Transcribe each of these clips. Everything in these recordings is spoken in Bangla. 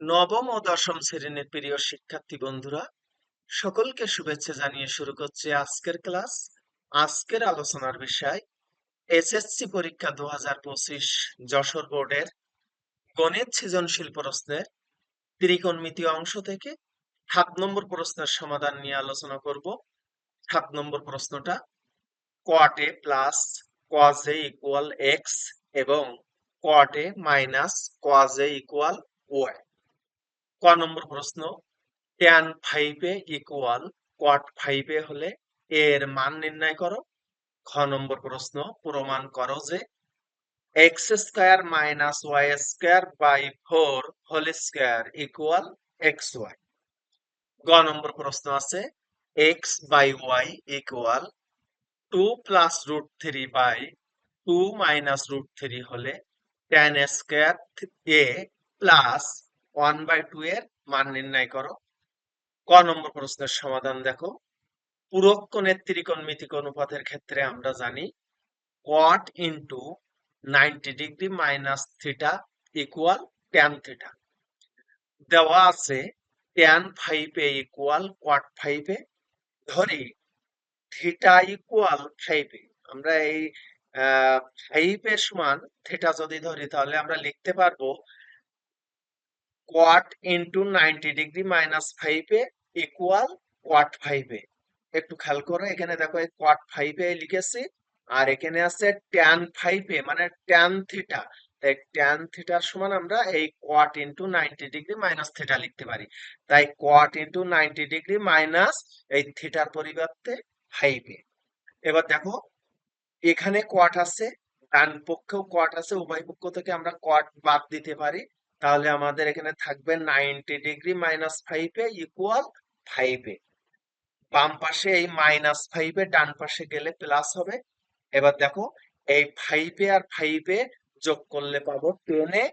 নবম ও দশম শ্রেণির প্রিয় শিক্ষার্থী বন্ধুরা, সকলকে শুভেচ্ছা জানিয়ে শুরু করছে আজকের ক্লাস। আজকের আলোচনার বিষয়, এসএসসি পরীক্ষা দু হাজার পঁচিশ যশোর বোর্ডের গণিত সৃজনশীল প্রশ্নের ত্রিকোণমিতি অংশ থেকে সাত নম্বর প্রশ্নের সমাধান নিয়ে আলোচনা করব। সাত নম্বর প্রশ্নটা cot A plus cos A equal x এবং cot A minus cos A equal y ক নম্বর প্রশ্ন। ট্যান ফাইভে ইকুয়াল কোয়াট ফাইভে হলে এর মান নির্ণয় করো। খ নম্বর প্রশ্ন, প্রমাণ করো যে x square minus y square by four whole square equal x y গ নম্বর প্রশ্ন আছে x by y equal two plus root three by two minus root three হলে tan square A plus one by two এর মান নির্ণয় করো। ক নম্বর প্রশ্নের সমাধান দেখো। পূরক কোণের ত্রিকোণমিতিক অনুপাতের ক্ষেত্রে আমরা জানি cot into ninety degree minus theta equal tan theta দেওয়া আছে ট্যান ফাইভে ইকুয়াল কোয়াট ফাইভে ধরি থিটা ইকুয়াল ফাইভে আমরা এই ফাইভের সমান থিটা যদি ধরি তাহলে আমরা লিখতে পারব cot into ninety degree minus five A equal cot five A একটু খেয়াল করো, এখানে দেখো এই কোয়াট ফাইভে লিখেছি, আর এখানে আছে ট্যান ফাইভে মানে ট্যান থিটা তাই ট্যান থিটার সমান আমরা এই cot into ninety degree minus theta লিখতে পারি। তাই cot into ninety degree minus এই থিটার পরিবর্তে ফাইভে এবার দেখো, এখানে কোয়াট আছে, ডান পক্ষেও কোয়াট আছে, উভয় পক্ষ থেকে আমরা কোয়াট বাদ দিতে পারি। তাহলে আমাদের এখানে থাকবে ninety degree minus five A equal five A বাম পাশে এই মাইনাস ফাইভে ডান পাশে গেলে প্লাস হবে। এবার দেখো, এই ফাইভে আর ফাইভে যোগ করলে পাবো টেনে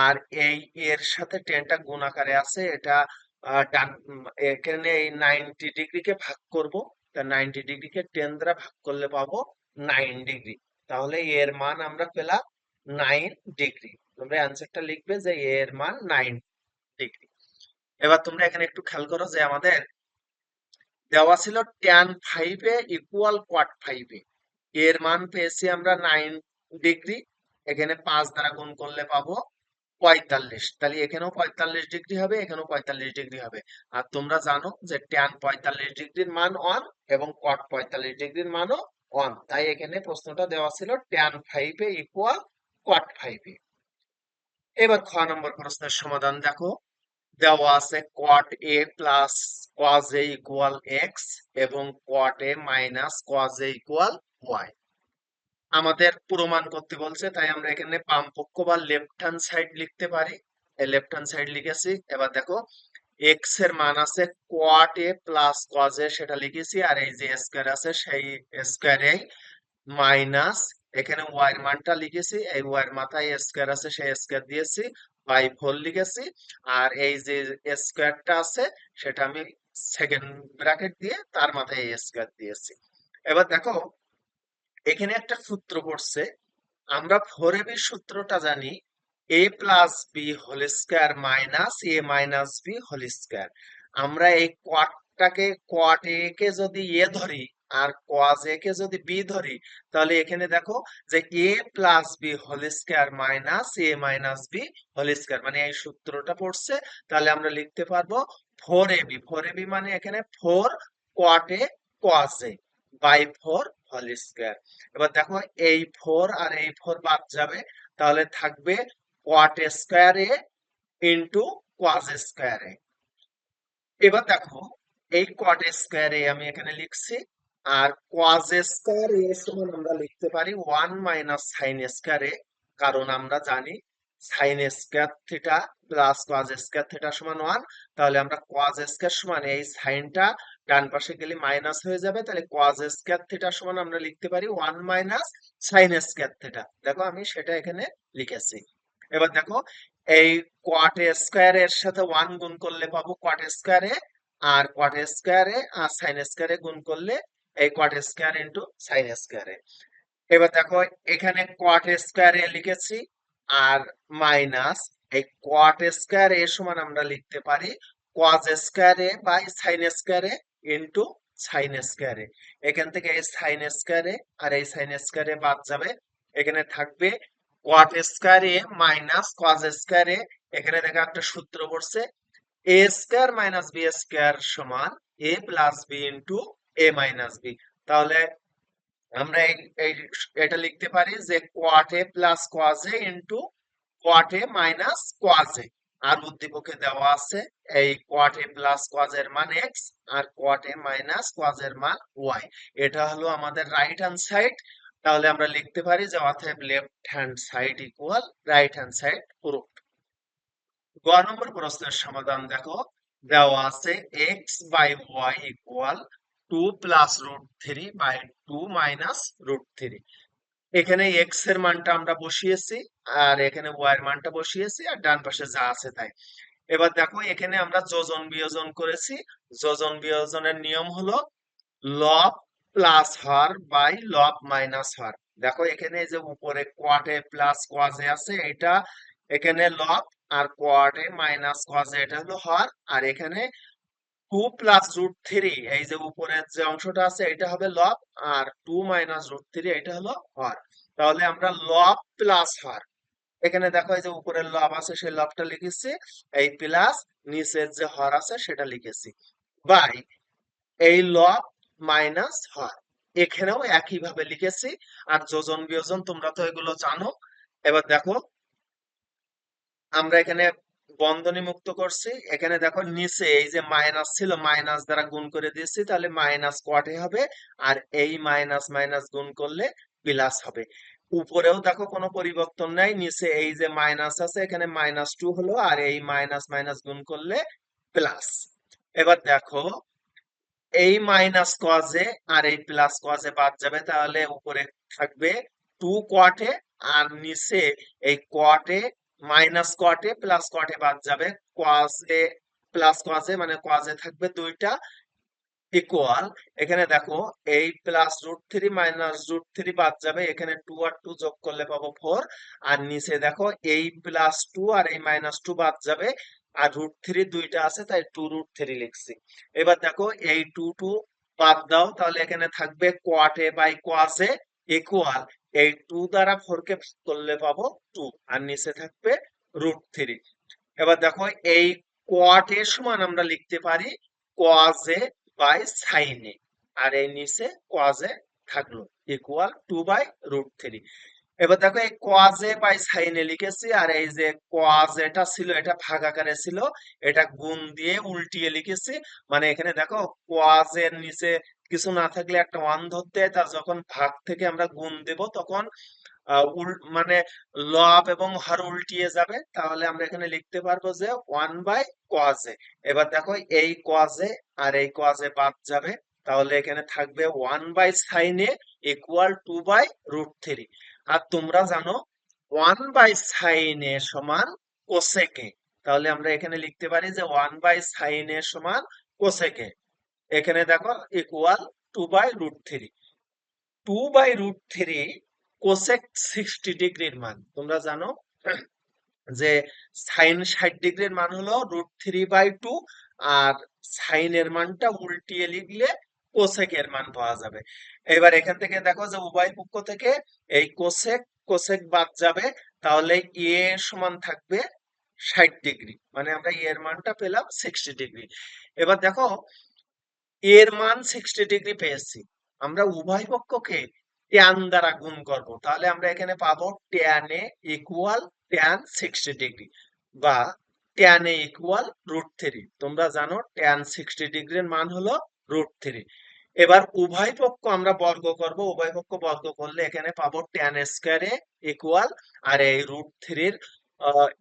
আর এই এর সাথে টেনটা গুণ আকারে আছে, এটা ডান এখানে এই নাইনটি ডিগ্রিকে ভাগ করব। তা নাইনটি ডিগ্রিকে টেন দ্বারা ভাগ করলে পাবো নাইন ডিগ্রি তাহলে এর মান আমরা পেলাম নাইন ডিগ্রি তোমরা অ্যান্সারটা লিখবে যে এ এর মান নাইন ডিগ্রি এবার তোমরা এখানে একটু খেয়াল করো যে আমাদের দেওয়া ছিল ট্যান ফাইভে ইকুয়াল কোয়াট ফাইভে এর মান পেয়েছি আমরা নাইন ডিগ্রি এখানে পাঁচ দ্বারা গুণ করলে পাবো পঁয়তাল্লিশ। তাহলে এখানেও পঁয়তাল্লিশ ডিগ্রি হবে, এখানেও পঁয়তাল্লিশ ডিগ্রি হবে। আর তোমরা জানো যে ট্যান পঁয়তাল্লিশ ডিগ্রির মান ওয়ান এবং কট পঁয়তাল্লিশ ডিগ্রির মানও ওয়ান তাই এখানে প্রশ্নটা দেওয়া ছিল ট্যান ফাইভে ইকুয়াল কট ফাইভে এবার খ নম্বর প্রশ্নের সমাধান দেখো। দেওয়া আছে cot A plus cos A equal x এবং cot A minus cos A equal y আমাদের প্রমাণ করতে বলছে, তাই আমরা এখানে বাম পক্ষ বা লেফট হ্যান্ড সাইড লিখতে পারি। লেফট হ্যান্ড সাইড লিখেছি। এবার দেখো এক্সের মান আছে কোয়াট এ প্লাস কজ এ সেটা লিখেছি, আর এই যে স্কোয়ার আছে সেই স্কোয়ারে মাইনাস এখানে ওয়াই মানটা লিখেছি, এই ওয়াই মাথায় স্কোয়ার আছে, সেই স্কোয়ার দিয়েছি বাই ফোর লিখেছি, আর এই যে স্কোয়ারটা আছে, সেটা আমি সেকেন্ড ব্র্যাকেট দিয়ে তার মাথায় এই স্কোয়ার দিয়েছি। এবার দেখো, এখানে একটা সূত্র পড়ছে, আমরা ফোর এ বি সূত্রটা জানি A plus B whole square minus A minus B whole square আমরা এই কোয়াটটাকে কোয়াট এ কে যদি এ ধরি আর কোয়াজ এ কে যদি বি ধরি, তাহলে এখানে দেখো যে A plus B whole square minus A minus B whole square মানে এই সূত্রটা পড়ছে, তাহলে আমরা লিখতে পারব four A B four A B মানে এখানে four cot A cos A by four whole square এবার দেখো এই ফোর আর এই ফোর বাদ যাবে, তাহলে থাকবে cot square A into cos square A এবার দেখো এই কোয়াট স্কোয়ার এ আমি এখানে লিখছি আর কোয়াজ স্কোয়ার এ সমান আমরা লিখতে পারি one minus sine square A, কারণ আমরা জানি sine square theta plus cos square theta সমান ওয়ান তাহলে আমরা কোয়াজ স্কোয়ার সমান এই সাইনটা ডান পাশে গেলে মাইনাস হয়ে যাবে, তাহলে কোয়াজ স্কোয়ার থিটা সমান আমরা লিখতে পারি one minus sine square theta দেখো আমি সেটা এখানে লিখেছি। এবার দেখো, এই কোয়াট স্কোয়ার এর সাথে ওয়ান গুণ করলে পাবো কোয়াট স্কোয়ারে আর কোয়াট স্কোয়ারে আর সাইন স্কোয়ারে গুণ করলে এই কোয়াট স্কোয়ার ইন্টু সাইন স্কোয়ারে এবার দেখো, এখানে কোয়াট স্কোয়ারে লিখেছি, আর মাইনাস এই কোয়াট স্কয়ার এ সমান আমরা লিখতে পারি cos square by sine square into sine square এখান থেকে এই সাইন স্কয়ার আর এই সাইন স্কয়ার বাদ যাবে। এখানে থাকবে cot square minus cos square এখানে দেখো একটা সূত্র পড়ছে A square minus B square সমান A plus B into A minus B তাহলে আমরা এটা লিখতে পারি যে cot A plus cos into cot A minus cos A আর উদ্দীপকে দেওয়া আছে এই কোয়াট এ প্লাস কোয়াজ এর মান এক্স আর কোয়াট এ মাইনাস কোয়াজ এর মান ওয়াই এটা হলো আমাদের রাইট হ্যান্ড সাইড তাহলে আমরা লিখতে পারি যে অতএব left hand side equal right hand side proof গ নম্বর প্রশ্নের সমাধান দেখো। দেওয়া আছে x by y equal two plus root three by two minus root three এখানে এক্সের মানটা আমরা বসিয়েছি, আর এখানে ওয়াই এর মানটা বসিয়েছি, আর ডান পাশে যা আছে তাই। এবার দেখো, এখানে আমরা যোজন বিয়োজন করেছি। যোজন বিয়োজনের নিয়ম হলো লব প্লাস হর বাই লব মাইনাস হর দেখো, এখানে যে উপরে কোয়াটে প্লাস কোয়াজে আছে, এটা এখানে লব আর কোয়াটে মাইনাস কোয়াজে এটা হলো হর আর এখানে টু প্লাস রুট থ্রি এই যে উপরের যে অংশটা আছে, এটা হবে লব আর টু মাইনাস রুট থ্রি এটা হলো হর তাহলে আমরা লব প্লাস হর এখানে দেখো এই যে উপরের লব আছে, সেই লবটা লিখেছি, এই প্লাস নিচের যে হর আছে, সেটা লিখেছি। বাই এই লব মাইনাস হর এখানেও একই ভাবে লিখেছি, আর যোজন বিয়োজন তোমরা তো এগুলো জানো। এবার দেখো, আমরা এখানে বন্ধনী মুক্ত করছি। এখানে দেখো নিচে এই যে মাইনাস ছিল মাইনাস দ্বারা গুণ করে দিয়েছি, তাহলে মাইনাস কোয়াটে হবে? আর এই মাইনাস মাইনাস গুণ করলে প্লাস হবে। উপরেও দেখো কোনো পরিবর্তন নাই, নিচে এই যে মাইনাস আছে, এখানে মাইনাস টু হলো, আর এই মাইনাস মাইনাস গুণ করলে প্লাস এবার দেখো, এই মাইনাস কজে আর এই প্লাস কজে বাদ যাবে, তাহলে উপরে থাকবে টু কোয়াটে আর নিচে এই কোয়াটে মাইনাস কোয়াটে প্লাস কোয়াটে বাদ যাবে। কোয়াজে প্লাস কোয়াজে মানে কোয়াজে থাকবে দুইটা ইকুয়াল এখানে দেখো এই plus root three minus root three বাদ যাবে। এখানে টু আর টু যোগ করলে পাবো ফোর আর নিচে দেখো এই প্লাস টু আর এই মাইনাস টু বাদ যাবে। আর রুট থ্রি দুইটা আছে, তাই টু রুট থ্রি লিখছি। এবার দেখো, এই টু টু বাদ দাও, তাহলে এখানে থাকবে cot A by cos A equal এই টু দ্বারা ফোর কে ভাগ করলে পাবো টু আর নিচে থাকবে রুট থ্রি এবার দেখো এই কোয়াটে সমান আমরা লিখতে পারি কোয়াজে বাই সাইনে আর এই নিচে কোয়াজে থাকল equal two by root three এবার দেখো এই কোয়াজে বাই সাইনে লিখেছি, আর এই যে কোয়াজেটা ছিল, এটা ভাগ আকারে ছিল, এটা গুণ দিয়ে উল্টিয়ে লিখেছি। মানে এখানে দেখো কোয়াজের নিচে কিছু না থাকলে একটা ওয়ান ধরতে তার যখন ভাগ থেকে আমরা গুণ দেব, তখন মানে লব এবং হর উল্টিয়ে যাবে। তাহলে আমরা এখানে লিখতে পারব যে ওয়ান বাই কোয়াজে এবার দেখো এই কোয়াজে আর এই কোয়াজে বাদ যাবে। তাহলে এখানে থাকবে one by sine A equal two by root three. আর তোমরা জানো ওয়ান বাই সাইনে সমান কোসেকে তাহলে আমরা এখানে লিখতে পারি যে ওয়ান বাই সাইনে সমান কোসেকে এখানে দেখো equal two by root three two by root three cosec sixty ডিগ্রির মান। তোমরা জানো যে সাইন ষাট ডিগ্রির মান হলো রুট থ্রি বাই টু আর সাইনের মানটা উল্টিয়ে লিখলে কোসেকের মান পাওয়া যাবে। এবার এখান থেকে দেখো যে উভয় পক্ষ থেকে এই কোসেক কোসেক বাদ যাবে, তাহলে এ সমান থাকবে ষাট ডিগ্রি মানে আমরা এর মানটা পেলাম সিক্সটি ডিগ্রি এবার দেখো এর মান সিক্সটি ডিগ্রি পেয়েছি। আমরা উভয় পক্ষকে ট্যান দ্বারা গুণ করব। তাহলে আমরা এখানে পাবো tan A equal tan sixty degree বা tan A equal root three তোমরা জানো ট্যান সিক্সটি ডিগ্রির মান হলো রুট থ্রি এবার উভয় পক্ষ আমরা বর্গ করব। উভয় পক্ষ বর্গ করলে এখানে পাবো ট্যান স্কোয়ার এ ইকুয়াল আর এই রুট থ্রির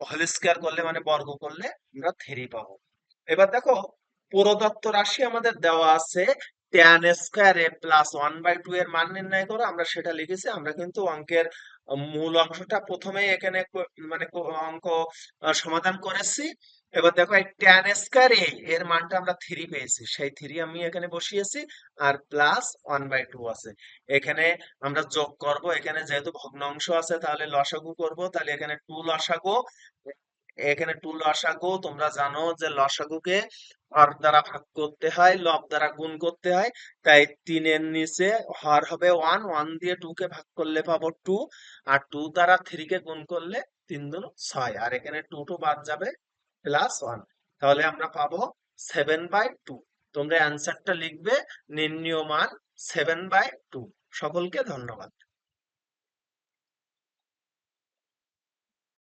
হোল স্কোয়ার করলে মানে বর্গ করলে আমরা থ্রি পাবো। এবার দেখো প্রদত্ত রাশি আমাদের দেওয়া আছে tan square A plus one by two এর মান নির্ণয় করো আমরা সেটা লিখেছি, আমরা কিন্তু অঙ্কের মূল অংশটা প্রথমে এখানে মানে অঙ্ক সমাধান করেছি। এবার দেখো এই ট্যান স্কোয়ার এ এর মানটা আমরা থ্রি পেয়েছি, সেই থ্রি আমি এখানে বসিয়েছি আর প্লাস ওয়ান বাই টু আছে। এখানে আমরা যোগ করব, এখানে যেহেতু ভগ্নাংশ আছে তাহলে লসাগু করব, তাহলে এখানে টু লসাগু এখানে টু লসাগু, তোমরা জানো যে লসাগুকে হর দ্বারা ভাগ করতে হয়, লব দ্বারা গুণ করতে হয়, তাই তিনের নিচে হর হবে ওয়ান ওয়ান দিয়ে টু কে ভাগ করলে পাবো টু আর টু দ্বারা থ্রি কে গুণ করলে তিন দুন ছয়, আর এখানে টু টু বাদ যাবে প্লাস ওয়ান তাহলে আমরা পাবো সেভেন বাই টু তোমরা অ্যান্সারটা লিখবে, নির্ণীয় মান সেভেন বাই টু সকলকে ধন্যবাদ।